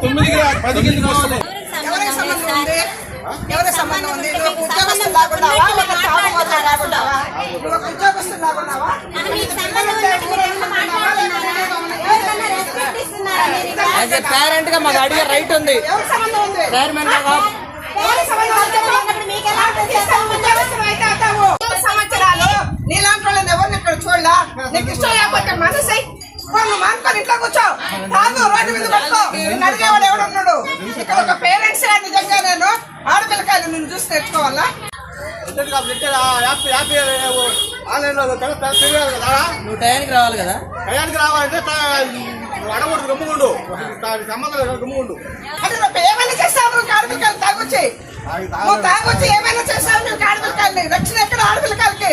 తొమ్మిదికి రా పదికి ఎందుకు వస్తున్నావు ఎవరికి సంబంధం ఉంది? ఎవరికి సంబంధం ఉంది? నువ్వు ఒక ఉద్యోగస్తులు లాగున్నావా ఒక తాగుబోతులు లాగున్నావా నువ్వు ఒక ఉద్యోగస్తులు లాగున్నావా యాజ్ ఎ పేరెంట్గా మాకు అడిగే రైట్ ఉంది. ఎవరికి సంబంధం ఉంది? చైర్మన్గా ఎవరికి సంబంధం ఉంది ఉద్యోగస్తులు అయితే అవుతావు. మూడు సంవత్సరాలు నీలాంటి వాళ్ళని ఎవరిని ఇక్కడ చూడలా నీకు ఇష్టం లేకపోతే మనసై నువ్వు మానుకొని ఇంట్లో కూర్చో. తాగు రోడ్డు మీద పెట్టుకో నిన్ను అడిగేవాడు ఎవడున్నాడు ఇక్కడ ఒక పేరెంట్స్ నిజంగా నేను ఆడపిల్లకాయలు నిన్ను చూసి నేర్చుకోవాలా? ఆన్లైన్లో తెలియదు కదా? నువ్వు టయానికి రావాలి కదా? టయానికి రావాలంటే అడగకూడదు గమ్ముకుండు సంబంధం గమ్ముకుండు అంటే నువ్వు ఏమైనా చేస్తావు నువ్వు ఆడపిల్లకాయలు తాగొచ్చి? నువ్వు తాగొచ్చి ఏమైనా చేస్తావు నువ్వు ఆడపిల్లకాయలు రక్షణ ఎక్కడ ఆడపిల్లకాయలకి?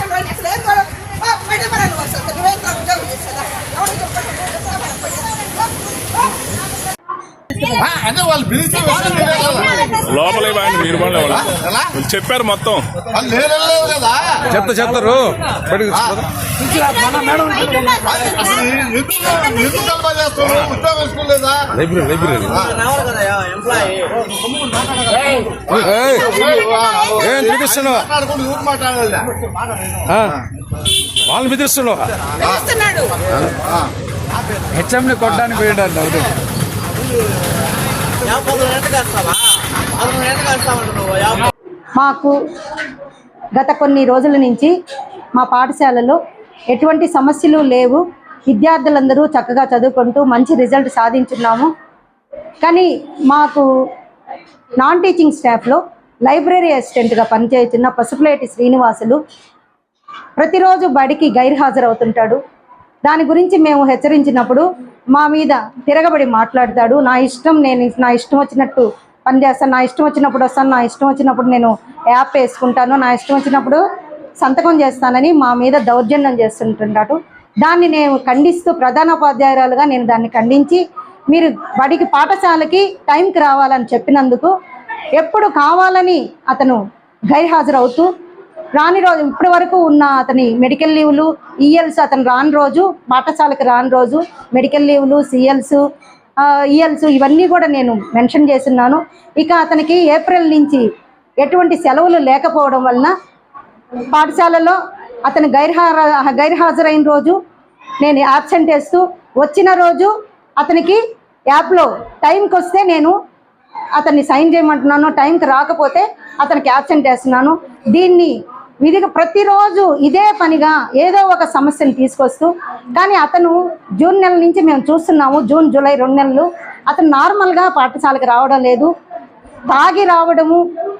వాళ్ళు పిలిచి లోపలే మీరు చెప్పారు మొత్తం. చెప్తా చెప్తారు లైబ్రరీ లైబ్రరీ. ఏం వాళ్ళని పిలుస్తున్నాడు. హెచ్ఎంని కొట్టడానికి అవుతుంది మాకు గత కొన్ని రోజుల నుంచి మా పాఠశాలలో ఎటువంటి సమస్యలు లేవు. విద్యార్థులందరూ చక్కగా చదువుకుంటూ మంచి రిజల్ట్ సాధించున్నాము. కానీ మాకు నాన్ టీచింగ్ స్టాఫ్లో లైబ్రరీ అసిస్టెంట్గా పనిచేస్తున్న పసుపులేటి శ్రీనివాసులు ప్రతిరోజు బడికి గైర్హాజరవుతుంటాడు. దాని గురించి మేము హెచ్చరించినప్పుడు మా మీద తిరగబడి మాట్లాడతాడు. నా ఇష్టం నేను నా ఇష్టం వచ్చినట్టు పనిచేస్తాను నా ఇష్టం వచ్చినప్పుడు వస్తాను నా ఇష్టం వచ్చినప్పుడు నేను యాప్ వేసుకుంటాను నా ఇష్టం వచ్చినప్పుడు సంతకం చేస్తానని మా మీద దౌర్జన్యం చేస్తుంటుంటాడు దాన్ని నేను ఖండిస్తూ ప్రధానోపాధ్యాయురాలుగా నేను దాన్ని ఖండించి మీరు బడికి పాఠశాలకి టైంకి రావాలని చెప్పినందుకు ఎప్పుడు కావాలని అతను గైర్హాజరవుతూ రాని రోజు ఇప్పటి వరకు ఉన్న అతని మెడికల్ లీవ్లు ఈఎల్స్ అతను రాని రోజు పాఠశాలకు రాని రోజు మెడికల్ లీవ్లు సిఎల్స్ ఈఎల్స్ ఇవన్నీ కూడా నేను మెన్షన్ చేస్తున్నాను. ఇక అతనికి ఏప్రిల్ నుంచి ఎటువంటి సెలవులు లేకపోవడం వలన పాఠశాలలో అతను గైర్ గైర్హాజరైన రోజు నేను యాబ్సెంట్ వేస్తూ వచ్చిన రోజు అతనికి యాప్లో టైంకి వస్తే నేను అతన్ని సైన్ చేయమంటున్నాను. టైంకి రాకపోతే అతనికి యాబ్సెంట్ వేస్తున్నాను. దీన్ని వీధికి ప్రతిరోజు ఇదే పనిగా ఏదో ఒక సమస్యను తీసుకొస్తూ కానీ అతను జూన్ నెల నుంచి మేము చూస్తున్నాము జూన్ జూలై రెండు నెలలు అతను నార్మల్గా పాఠశాలకు రావడం లేదు. తాగి రావడము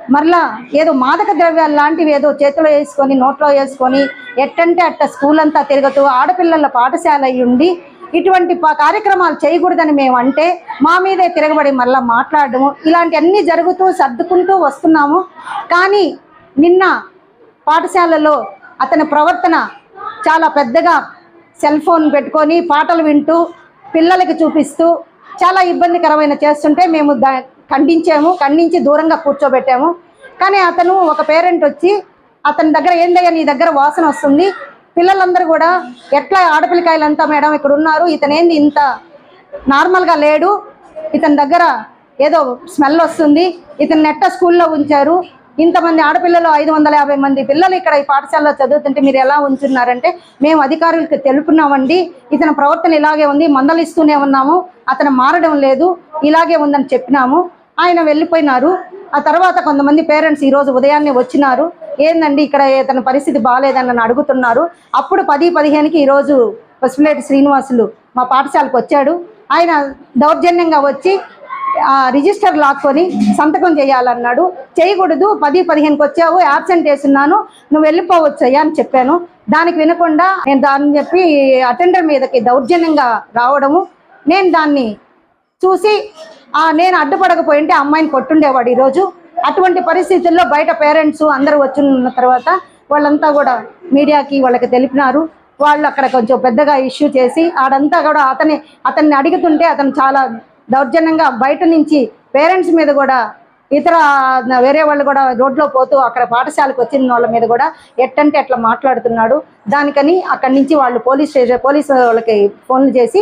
మరలా ఏదో మాదక ద్రవ్యాలు లాంటివి ఏదో చేతిలో వేసుకొని నోట్లో వేసుకొని ఎట్టంటే అట్ట స్కూల్ అంతా తిరుగుతూ ఆడపిల్లల పాఠశాల అయ్యి ఉండి ఇటువంటి ప- కార్యక్రమాలు చేయకూడదని మేము అంటే మా మీదే తిరగబడి మళ్ళీ మాట్లాడడము ఇలాంటివన్నీ జరుగుతూ సర్దుకుంటూ వస్తున్నాము. కానీ నిన్న పాఠశాలలో అతని ప్రవర్తన చాలా పెద్దగా సెల్ ఫోన్ పెట్టుకొని పాటలు వింటూ పిల్లలకి చూపిస్తూ చాలా ఇబ్బందికరమైన చేస్తుంటే మేము దా ఖండించాము ఖండించి దూరంగా కూర్చోబెట్టాము. కానీ అతను ఒక పేరెంట్ వచ్చి అతని దగ్గర ఏందయ్యా నీ దగ్గర వాసన వస్తుంది? పిల్లలందరూ కూడా ఎట్లా ఆడపిల్లకాయలంతా మేడం ఇక్కడ ఉన్నారు? ఇతనేంది ఇంత నార్మల్గా లేడు. ఇతని దగ్గర ఏదో స్మెల్ వస్తుంది. ఇతను నెట్ట స్కూల్లో ఉంచారు? ఇంతమంది ఆడపిల్లలు ఐదు వందల యాభై మంది పిల్లలు ఇక్కడ ఈ పాఠశాలలో చదువుతుంటే మీరు ఎలా ఉంచున్నారంటే మేము అధికారులకు తెలుపున్నామండి. ఇతని ప్రవర్తన ఇలాగే ఉంది మందలిస్తూనే ఉన్నాము. అతను మారడం లేదు ఇలాగే ఉందని చెప్పినాము. ఆయన వెళ్ళిపోయినారు. ఆ తర్వాత కొంతమంది పేరెంట్స్ ఈరోజు ఉదయాన్నే వచ్చినారు. ఏందండి ఇక్కడ ఇతని పరిస్థితి బాగాలేదని నన్ను అడుగుతున్నారు. అప్పుడు పది పదిహేనుకి ఈరోజు పసుపులేటి శ్రీనివాసులు మా పాఠశాలకు వచ్చాడు. ఆయన దౌర్జన్యంగా వచ్చి రిజిస్టర్ లాక్కొని సంతకం చేయాలన్నాడు. చేయకూడదు పది పదిహేనుకి వచ్చావు యాబ్సెంట్ వేస్తున్నాను నువ్వు వెళ్ళిపోవచ్చు అయ్యా అని చెప్పాను. దానికి వినకుండా నేను దాన్ని చెప్పి అటెండర్ మీదకి దౌర్జన్యంగా రావడము నేను దాన్ని చూసి ఆ నేను అడ్డుపడకపోయింటే అమ్మాయిని కొట్టుండేవాడు ఈరోజు. అటువంటి పరిస్థితుల్లో బయట పేరెంట్స్ అందరూ వచ్చిన తర్వాత వాళ్ళంతా కూడా మీడియాకి వాళ్ళకి తెలిపినారు. వాళ్ళు అక్కడ కొంచెం పెద్దగా ఇష్యూ చేసి ఆడంతా కూడా అతని అతన్ని అడుగుతుంటే అతను చాలా దౌర్జన్యంగా బయట నుంచి పేరెంట్స్ మీద కూడా ఇతర వేరే వాళ్ళు కూడా రోడ్లో పోతూ అక్కడ పాఠశాలకు వచ్చిన వాళ్ళ మీద కూడా ఎట్టంటే అట్లా మాట్లాడుతున్నాడు. దానికని అక్కడి నుంచి వాళ్ళు పోలీస్ స్టేషన్ పోలీసు వాళ్ళకి ఫోన్లు చేసి